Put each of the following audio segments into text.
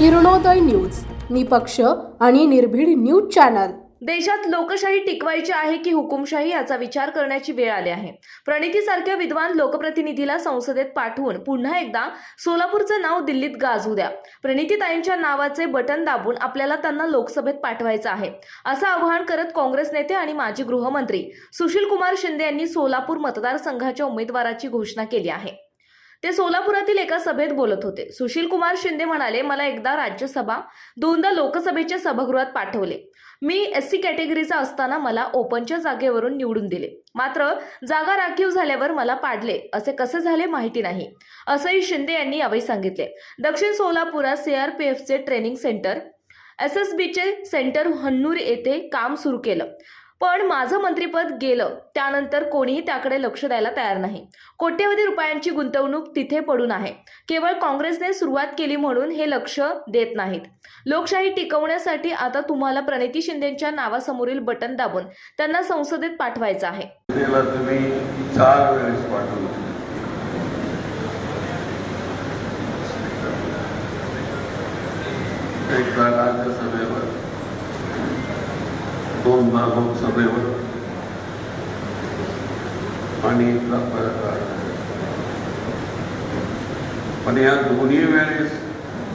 Kiranoday news. निपक्ष आणि निर्भीड न्यूज चॅनल. देशात लोकशाही टिकवायची आहे की हुकुमशाही याचा विचार करण्याची वेळ आली आहे. प्रणितीसारख्या विद्वान लोकप्रतिनिधीला संसदेत पाठवून पुन्हा एकदा सोलापूरचं नाव दिल्लीत गाजू द्या. प्रणितीताईंच्या नावाचे बटन दाबून आपल्याला त्यांना लोकसभेत पाठवायचं आहे. असं आवाहन करत काँग्रेस नेते आणि माजी गृहमंत्री सुशील कुमार शिंदे यांनी सोलापूर मतदारसंघाच्या उमेदवाराची घोषणा केली आहे. ते सोलापुरातील एका सभेत बोलत होते. सुशील कुमार शिंदे म्हणाले मला एकदा राज्यसभा दोनदा लोकसभेच्या सभागृहात पाठवले. मी एस सी कॅटेगरीचा असताना मला ओपनच्या जागेवरून निवडून दिले. मात्र जागा राखीव झाल्यावर मला पाडले. असे कसे झाले माहिती नाही. असंही शिंदे यांनी यावेळी सांगितले. दक्षिण सोलापुरात सीआरपीएफचे ट्रेनिंग सेंटर एस एस बीचे सेंटर हन्नूर येथे काम सुरू केलं. पण माझं मंत्रिपद गेलं. त्यानंतर कोणीही त्याकडे लक्ष द्यायला तयार नाही. कोट्यवधी रुपयांची गुंतवणूक तिथे पडून आहे. केवळ काँग्रेसने सुरुवात केली म्हणून हे लक्ष देत नाहीत. लोकशाही टिकवण्यासाठी आता तुम्हाला प्रणिती शिंदेच्या नावासमोरील बटन दाबून त्यांना संसदेत पाठवायचं आहे. त्याला राज्यसभेवर दोनदा लोकसभेवर आणि. पण या दोन्ही वेळेस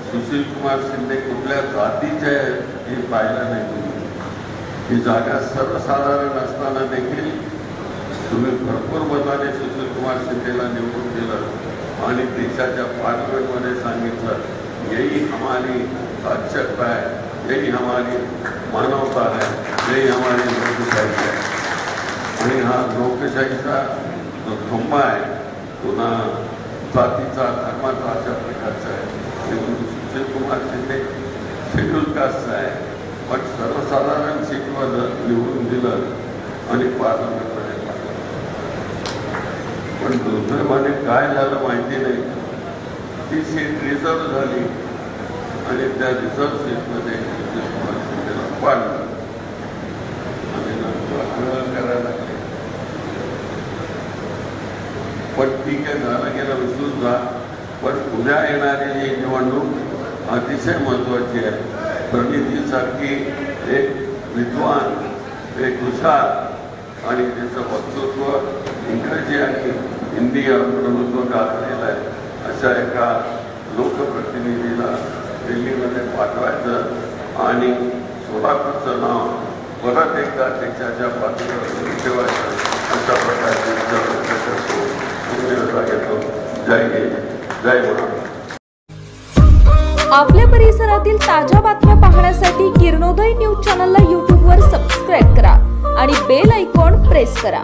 सुशील कुमार शिंदे कुठल्या जातीचे हे पाहिलं नाही तुम्ही. ही जागा सर्वसाधारण असताना देखील तुम्ही भरपूर मताने सुशील कुमार शिंदेला निवडून दिलं आणि देशाच्या पार्लमेंटमध्ये सांगितलं, यही हमारी आवश्यकता है यही हमारी मानवता है यही हमारी लोकशाही है आणि हा लोकशाहीचा जो खंबा आहे पुन्हा जातीचा धर्माचा अशा प्रकारचा आहे. म्हणून शिंदे शेड्यूल कास्टचा आहे. पण सर्वसाधारण सीटवर निवडून दिलं आणि पार्लमेंटमध्ये पण दुर्दैवाने काय झालं माहिती नाही. ती सीट रिझर्व झाली. त्या रिझर्व सीटमध्ये सुशील कुमार शिंदेला पाडलं आणि नंतर आंदोलन करायला लागले पण ठीक आहे झालं गेलं विसरून जा. पण उद्या येणारी ही निवडणूक अतिशय महत्वाची आहे. प्रणितीसारखी एक विद्वान एक हुशार आणि त्याचं वक्तृत्व इंग्रजी आणि हिंदी या प्रभुत्व गाजलेलं आहे. अशा एका लोकप्रतिनिधीला दिल्लीमध्ये पाठवायचं आणि सोलापूरचं नाव परत एकदा देशाच्या पातळीवर ठेवायचं अशा प्रकारचे विचार करतो. धन्यवाद घेतो. जय हिंद. जय म्हणा आपल्या परिसरातील ताज्या बातम्या पाहण्यासाठी किरणोदय न्यूज चॅनलला यूट्यूबवर सबस्क्राईब करा आणि बेल आयकॉन प्रेस करा.